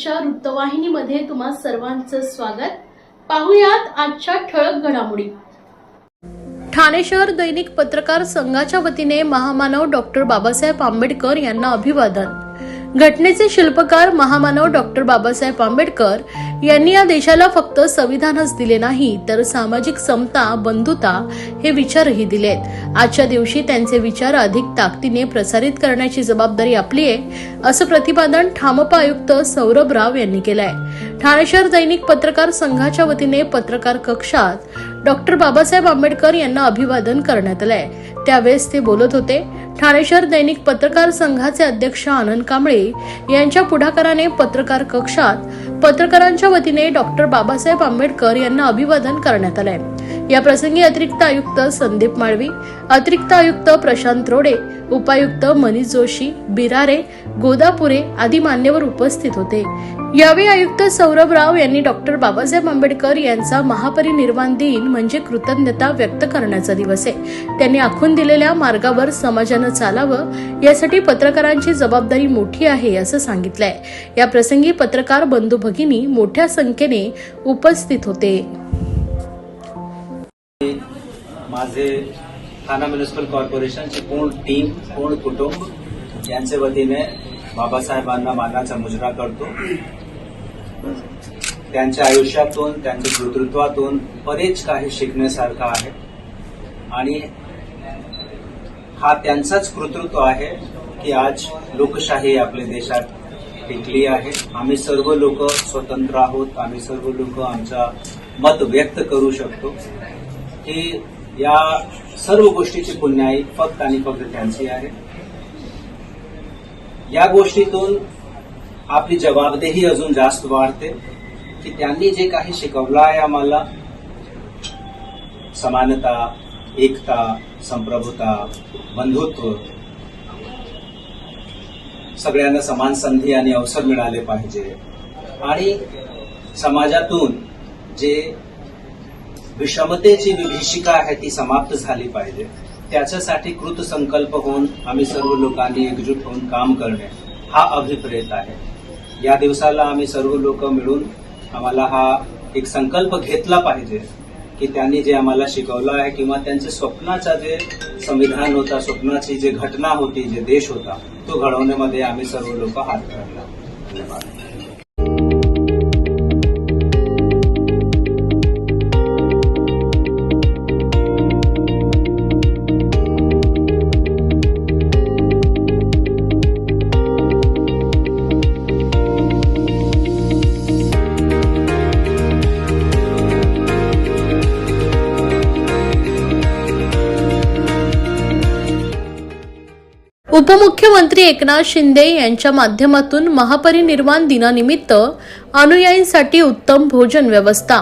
न्यूजच्या वृत्तवाहिनीमध्ये तुम्हा सर्वांचं स्वागत. पाहुयात आजच्या ठळक घडामोडी. ठाणे शहर दैनिक पत्रकार संघाच्या वतीने महामानव डॉक्टर बाबासाहेब आंबेडकर यांना अभिवादन. घटनेचे शिल्पकार महामानव डॉक्टर बाबासाहेब आंबेडकर यांनी या देशाला फक्त संविधानच दिले नाही तर सामाजिक समता बंधुता हे विचारही दिलेत. आजच्या दिवशी त्यांचे विचार अधिक ताकदीने प्रसारित करण्याची जबाबदारी आपली आहे असं प्रतिपादन ठामपा आयुक्त सौरभ राव यांनी केलंय. ठाणे शहर दैनिक पत्रकार संघाच्या वतीने पत्रकार कक्षात डॉक्टर बाबासाहेब आंबेडकर यांना अभिवादन करण्यात आलंय. त्यावेळेस ते बोलत होते ठाणे शहर दैनिक पत्रकार संघाचे अध्यक्ष आनंद कांबळे यांच्या पुढाकाराने पत्रकार कक्षात पत्रकारांच्या वतीने डॉक्टर बाबासाहेब आंबेडकर यांना अभिवादन करण्यात आलंय. या प्रसंगी अतिरिक्त आयुक्त संदीप माळवी अतिरिक्त आयुक्त प्रशांत रोडे उपायुक्त मनीष जोशी बिरारे गोदापुरे आदी मान्यवर उपस्थित होते. यावेळी आयुक्त सौरभ राव यांनी डॉक्टर बाबासाहेब आंबेडकर यांचा महापरिनिर्वाण दिन म्हणजे कृतज्ञता व्यक्त करण्याचा दिवस आहे. त्यांनी आखून दिलेल्या मार्गावर समाजानं चालावं यासाठी पत्रकारांची जबाबदारी मोठी आहे असं सांगितलंय. या प्रसंगी पत्रकार बंधू भगिनी मोठ्या संख्येने उपस्थित होते. माझे ठाणा म्युनिसिपल कॉर्पोरेशनचे पूर्ण टीम पूर्ण कुटुंब यांच्या वतीने बाबासाहेबांना मानाचा मुजरा करतो. त्यांच्या आयुष्यातून त्यांच्या नेतृत्वातून बरेच काही शिकण्यासारखं आहे. आणि हा त्यांचाच कृतृत्व आहे की आज लोकशाही आपल्या देशात टिकली आहे. आम्ही सर्व लोक स्वतंत्र आहोत. आम्ही सर्व लोक आमचा मत व्यक्त करू शकतो. की या सर्व गोष्टीची पुण्याई फक्त आणि फक्त त्यांची आहे. या गोष्टीतून आपली जबाबदेही अजून जास्त वाढते. की त्यांनी जे काही शिकवलं आहे आम्हाला समानता एकता संप्रभुता बंधुत्व सगळ्यांना समान संधी आणि अवसर मिळाले पाहिजे. आणि समाजातून जे विषमतेची विभीषिका आहे ती समाप्त झाली पाहिजे. त्याच्यासाठी कृतसंकल्प होऊन आम्ही सर्व लोकांनी एकजूट होऊन काम करणे हा अभिप्रेत आहे. या दिवसाला आम्ही सर्व लोक मिळून आम्हाला हा एक संकल्प घेतला पाहिजे की त्यांनी जे आम्हाला शिकवलं आहे किंवा त्यांच्या स्वप्नाचा जे संविधान होता स्वप्नाची जे घटना होती जे देश होता तो घडवण्यामध्ये आम्ही सर्व लोक हात धरला. धन्यवाद. उपमुख्यमंत्री एकनाथ शिंदे यांच्या माध्यमातून महापरिनिर्वाण दिनानिमित्त अनुयायींसाठी उत्तम भोजन व्यवस्था.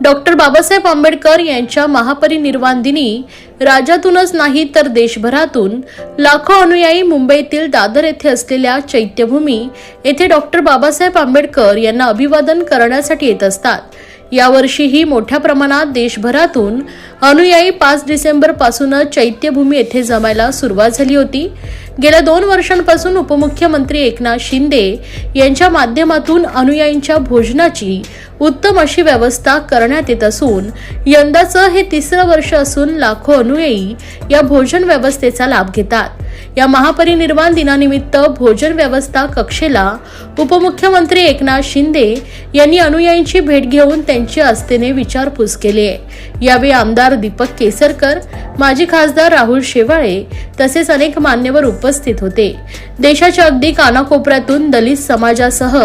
डॉक्टर बाबासाहेब आंबेडकर यांच्या महापरिनिर्वाण दिनी राज्यातूनच नाही तर देशभरातून लाखो अनुयायी मुंबईतील दादर येथे असलेल्या चैत्यभूमी येथे डॉक्टर बाबासाहेब आंबेडकर यांना अभिवादन करण्यासाठी येत असतात. यावर्षीही मोठ्या प्रमाणात देशभरातून अनुयायी पाच डिसेंबर पासूनच चैत्यभूमी येथे जमायला सुरुवात झाली होती. गेल्या दोन वर्षांपासून उपमुख्यमंत्री एकनाथ शिंदे यांच्या माध्यमातून अनुयायींच्या भोजनाची उत्तम अशी व्यवस्था करण्यात येत असून यंदाचं हे तिसरं वर्ष असून लाखो अनुयायी या भोजन व्यवस्थेचा लाभ घेतात. या महापरिनिर्वाण दिनानिमित्त भोजन व्यवस्था कक्षेला उपमुख्यमंत्री एकनाथ शिंदे यांनी अनुयायींची भेट घेऊन त्यांची आस्थेने विचारपूस केली आहे. यावेळी आमदार दीपक केसरकर माजी खासदार राहुल शेवाळे तसेच अनेक मान्यवर उपस्थित उपस्थित होते. देशाच्या अगदी कानाकोपऱ्यातून दलित समाजासह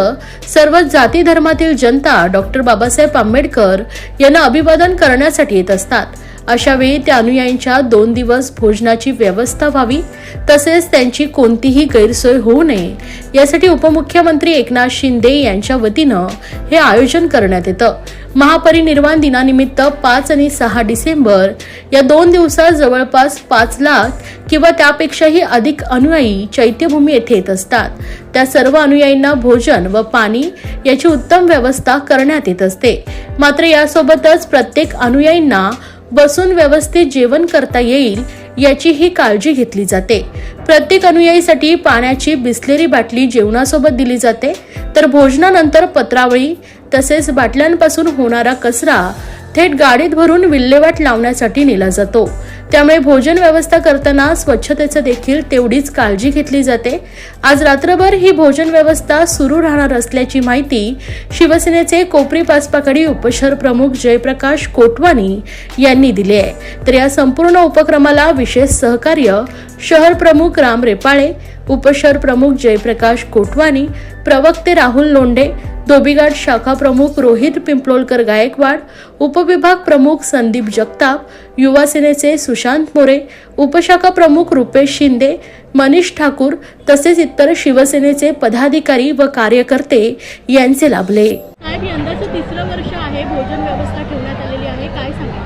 सर्व जाती धर्मातील जनता डॉक्टर बाबासाहेब आंबेडकर यांना अभिवादन करण्यासाठी येत असतात. अशा वेळी त्या अनुयायींच्या दोन दिवस भोजनाची व्यवस्था व्हावी तसेच त्यांची कोणतीही गैरसोय होऊ नये. यासाठी उपमुख्यमंत्री एकनाथ शिंदे यांच्या वतीनं हे आयोजन करण्यात येतं. महापरिनिर्वाण दिनानिमित्त पाच आणि सहा डिसेंबर या दोन दिवसात जवळपास पाच लाख किंवा त्यापेक्षाही अधिक अनुयायी चैत्यभूमी येथे येत असतात. त्या सर्व अनुयायींना भोजन व पाणी याची उत्तम व्यवस्था करण्यात येत असते. मात्र यासोबतच प्रत्येक अनुयायींना बसून व्यवस्थित जेवण करता येईल याचीही काळजी घेतली जाते. प्रत्येक अनुयायीसाठी पाण्याची बिसलेरी बाटली जेवणासोबत दिली जाते. तर भोजनानंतर पत्रावळी तसेच बाटल्यांपासून होणारा कचरा थेट गाडीत भरून विल्हेवाट लावण्यासाठी नेला जातो. त्यामुळे भोजन व्यवस्था करताना स्वच्छतेचं देखील तेवढीच काळजी घेतली जाते. आज रात्रभर ही भोजन व्यवस्था सुरू राहणार असल्याची माहिती शिवसेनेचे कोपरी पाचपाकडी उपशहर प्रमुख जयप्रकाश कोटवानी यांनी दिली आहे. तर या संपूर्ण उपक्रमाला विशेष सहकार्य शहर प्रमुख राम रेपाळे उपशहर प्रमुख जयप्रकाश कोटवानी प्रवक्ते राहुल लोंढे धोबीघाट शाखा प्रमुख रोहित पिंपलोलकर गायकवाड उपविभाग प्रमुख संदीप जगताप युवा सेनेचे सुशांत मोरे उपशाखा प्रमुख रुपेश शिंदे मनीष ठाकूर तसेच इतर शिवसेनेचे पदाधिकारी व कार्यकर्ते यांचे लाभले. यंदाचं तिसरं वर्ष आहे भोजन व्यवस्था ठेवण्यात आलेली आहे काय सांगा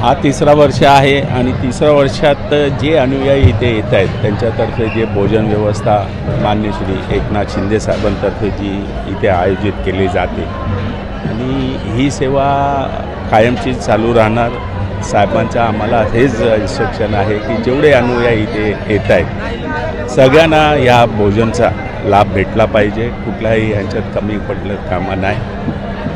हा तिसरा वर्ष आहे आणि तिसऱ्या वर्षात जे अनुयायी इथे येत आहेत त्यांच्यातर्फे जे भोजन व्यवस्था मान्य श्री एकनाथ शिंदे साहेबांतर्फे जी इथे आयोजित केली जाते. आणि ही सेवा कायमची चालू राहणार. साहेबांचं आम्हाला हेच इन्स्ट्रक्शन आहे की जेवढे अनुयायी इथे येत आहेत सगळ्यांना या भोजनचा लाभ भेटला पाहिजे. कुठलाही ह्यांच्यात कमी पडलं कामा नाही.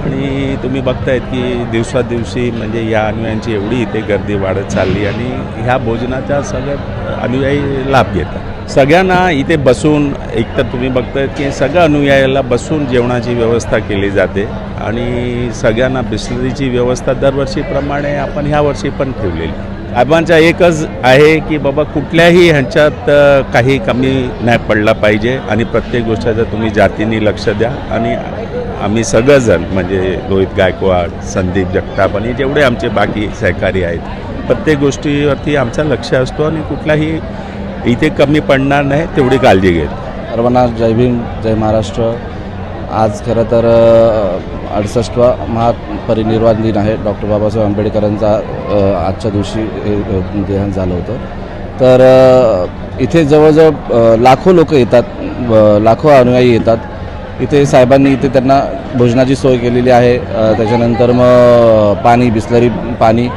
आणि तुम्ही बघतायत की दिवसादिवशी म्हणजे या अनुयायांची एवढी इथे गर्दी वाढत चालली आणि ह्या भोजनाचा सगळ्यात अनुयायी लाभ घेतात. सगळ्यांना इथे बसून एकतर तुम्ही बघतायत की सगळ्या अनुयायाला बसून जेवणाची व्यवस्था केली जाते आणि सगळ्यांना बिस्लरीची व्यवस्था दरवर्षीप्रमाणे आपण ह्या वर्षी पण ठेवलेली. आबांचा एकच आहे की बाबा कुठल्याही ह्यांच्यात काही कमी नाही पडला पाहिजे आणि प्रत्येक गोष्टीचं तुम्ही जातीने लक्ष द्या आणि आम्ही सगळंजण म्हणजे रोहित गायकवाड संदीप जगताप आणि जेवढे आमचे बाकी सहकारी आहेत प्रत्येक गोष्टीवरती आमचं लक्ष असतो आणि कुठलाही इथे कमी पडणार नाही तेवढी काळजी घेतो. सर्वांना जय भीम जय महाराष्ट्र. आज खरं तर अडसष्टवा महापरिनिर्वाण दिन आहे. डॉक्टर बाबासाहेब आंबेडकरांचा आजच्या दिवशी देहान देहांत झालं होतं. तर इथे जवळजवळ लाखो लोक येतात लाखो अनुयायी येतात. इथे साहेबांनी इथे त्यांना भोजनाची सोय केलेली आहे. त्याच्यानंतर मग पाणी बिस्लरी पाणी.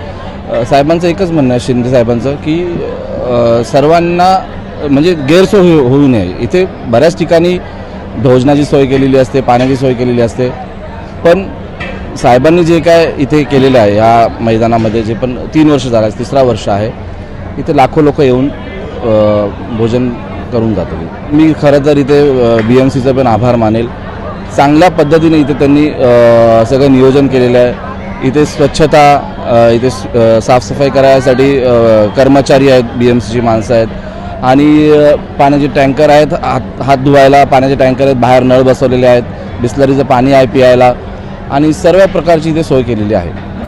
साहेबांचं एकच म्हणणं आहे शिंदे साहेबांचं की सर्वांना म्हणजे गैरसोय होऊ होऊ नये. इथे बऱ्याच ठिकाणी भोजनाची सोय केलेली असते पाण्याची सोय केलेली असते. पण साहेबांनी जे काय इथे केलेलं आहे या मैदानामध्ये जे पण तीन वर्ष झालं आहे, तिसरा वर्ष आहे इथे लाखो लोक येऊन भोजन करून जातो मी. खरं तर इथे बी एम सीचं पण आभार मानेल. चांगल्या पद्धतीने इथे त्यांनी सगळं नियोजन केलेलं आहे. इथे स्वच्छता इथे साफसफाई करायसाठी कर्मचारी आहेत बी एम सीची माणसं आहेत. आणि पाण्याचे टँकर आहेत हात हात धुवायला पाण्याचे टँकर आहेत बाहेर नळ बसवलेले आहेत बिस्लरीचं पाणी आहे पियायला. आणि सर्व प्रकारची इथे सोय केलेली आहे.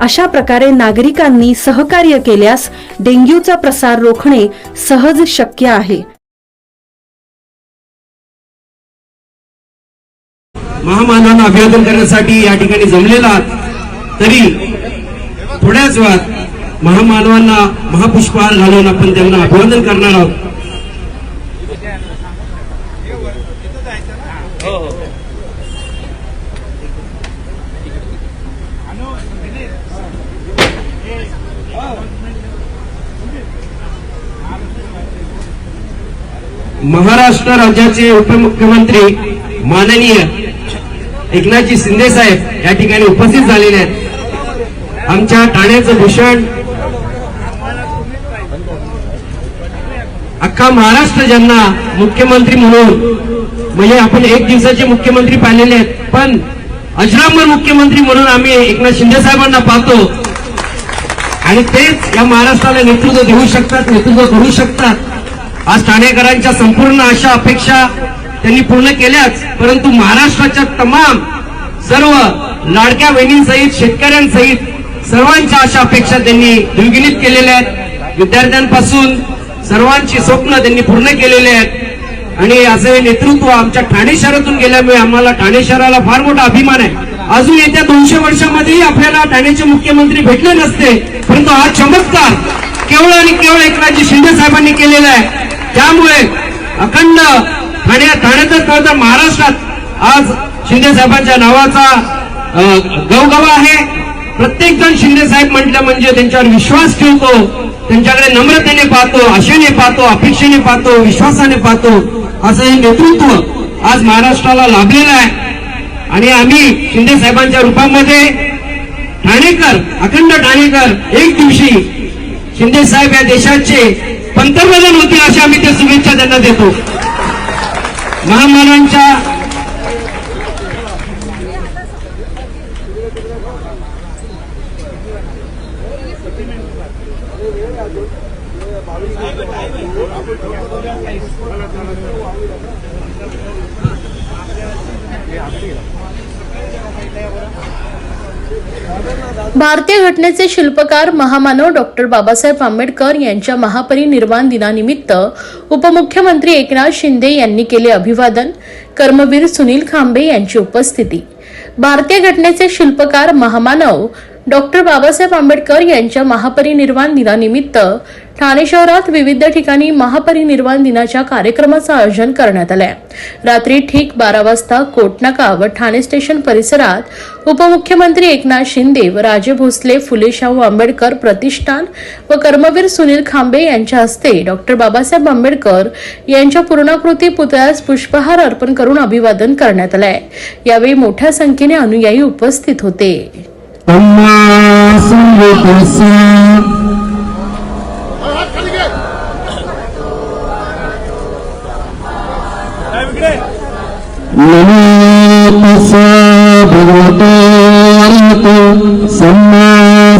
अशा प्रकारे नागरिकांनी सहकार्य केल्यास डेंग्यूचा प्रसार रोखणे सहज शक्य आहे. महामानवांना अभिवादन करण्यासाठी या ठिकाणी जमलेला तरी थोड्याच वेळात महामानवांना महापुष्पहार घालून आपण त्यांना अभिवादन करणार आहोत. महाराष्ट्र राज्याचे उपमुख्यमंत्री माननीय एकनाथजी शिंदे साहेब या ठिकाणी उपस्थित झालेले आहेत. आमच्या ठाण्याचं भूषण अख्खा महाराष्ट्र ज्यांना मुख्यमंत्री म्हणून म्हणजे आपण एक दिवसाचे मुख्यमंत्री पाहिलेले आहेत पण अजरामर मुख्यमंत्री म्हणून आम्ही एकनाथ शिंदे साहेबांना पाहतो. आणि तेच या महाराष्ट्राला नेतृत्व देऊ शकतात नेतृत्व करू शकतात. आज ठाणेकरांच्या संपूर्ण आशा अपेक्षा त्यांनी पूर्ण केल्याच परंतु महाराष्ट्राच्या तमाम सर्व लाडक्या बहिणींसहित शेतकऱ्यांसहित सर्वांच्या अशा अपेक्षा त्यांनी द्विगुणित केलेल्या आहेत. विद्यार्थ्यांपासून सर्वांची स्वप्न त्यांनी पूर्ण केलेली आहेत. आणि असे हे नेतृत्व आमच्या ठाणे शहरातून गेल्यामुळे आम्हाला ठाणे शहराला फार मोठा अभिमान आहे. अजून येत्या दोनशे वर्षामध्येही आपल्याला ठाण्याचे मुख्यमंत्री भेटले नसते परंतु हा चमत्कार केवळ आणि केवळ एकनाथजी शिंदे साहेबांनी केलेला आहे. त्यामुळे अखंड ठाण्या ठाण्यातच नव्हे तर महाराष्ट्रात आज शिंदे साहेबांच्या नावाचा गवगवा आहे. प्रत्येक जण शिंदे साहेब म्हटलं म्हणजे त्यांच्यावर विश्वास ठेवतो त्यांच्याकडे नम्रतेने पाहतो आशेने पाहतो अपेक्षेने पाहतो विश्वासाने पाहतो. असं हे नेतृत्व आज महाराष्ट्राला लाभलेलं आहे. आणि आम्ही शिंदे साहेबांच्या रूपामध्ये ठाणेकर अखंड ठाणेकर एक दिवशी शिंदे साहेब या देशाचे पंतप्रधान होतील अशा आम्ही त्या शुभेच्छा त्यांना देतो. महामानांच्या भारतीय घटनेचे शिल्पकार महामानव डॉक्टर बाबासाहेब आंबेडकर यांच्या महापरिनिर्वाण दिनानिमित्त उपमुख्यमंत्री एकनाथ शिंदे यांनी केले अभिवादन. कर्मवीर सुनील खांबे यांची उपस्थिती. भारतीय घटनेचे शिल्पकार महामानव डॉक्टर बाबासाहेब आंबेडकर यांच्या महापरिनिर्वाण दिनानिमित्त ठाणे शहरात विविध ठिकाणी महापरिनिर्वाण दिनाच्या कार्यक्रमाचं आयोजन करण्यात आलंय. रात्री ठीक बारा वाजता कोटनाका व ठाणे स्टेशन परिसरात उपमुख्यमंत्री एकनाथ शिंदे व राजे भोसले फुले शाहू आंबेडकर प्रतिष्ठान व कर्मवीर सुनील खांबे यांच्या हस्ते डॉक्टर बाबासाहेब आंबेडकर यांच्या पूर्णाकृती पुतळ्यास पुष्पहार अर्पण करून अभिवादन करण्यात आलंय. यावेळी मोठ्या संख्येने अनुयायी उपस्थित होते. नमो तस्सा भगवतो अरहतो सम्मा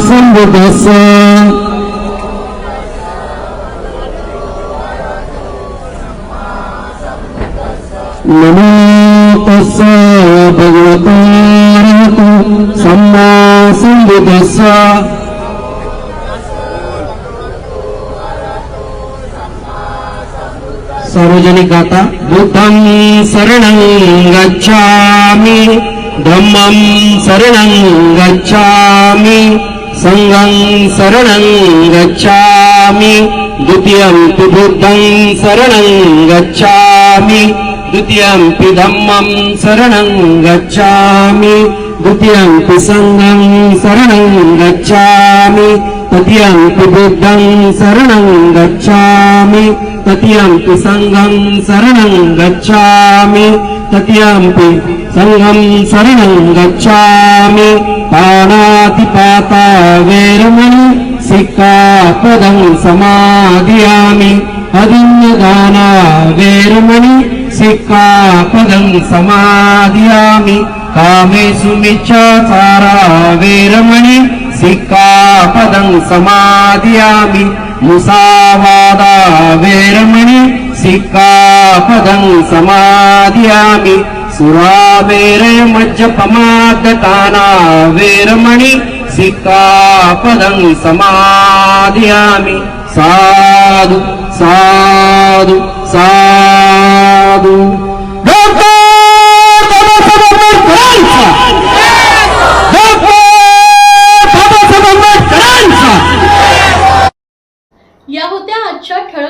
संबुद्धस्सा सार्वजनिक गाथा बुद्धं शरणं गच्छामि. धम्मं शरणं गच्छामि. संघं शरणं गच्छामि. द्वितीयं तु बुद्धं शरणं गच्छामि. द्वितीयं पि धम्मं शरणं गच्छामि. द्वितीयं पि सङ्गं शरणं गच्छामि. తతియం తు బుద్ధం శరణం గచ్చామి తతియం తు సంఘం శరణం గచ్చామి తతియం తు సంఘం శరణం గచ్చామి పాణాతి పాత వేరమణి సిక్కాపదం సమాధియామి అదిన్యదానా వేరమణి సిక్కాపదం సమాధియామి కామేషు మిచ్చాచారా వేరమణి సిక్కాపదం సమాధ్యామి ముసావాదావేరమణి సిక్కాపదం సమాధ్యామి సురావేరే మజ్జపమాదతానా వేరమణి సిక్కాపదం సమాధ్యామి సాధు సాధు సాధు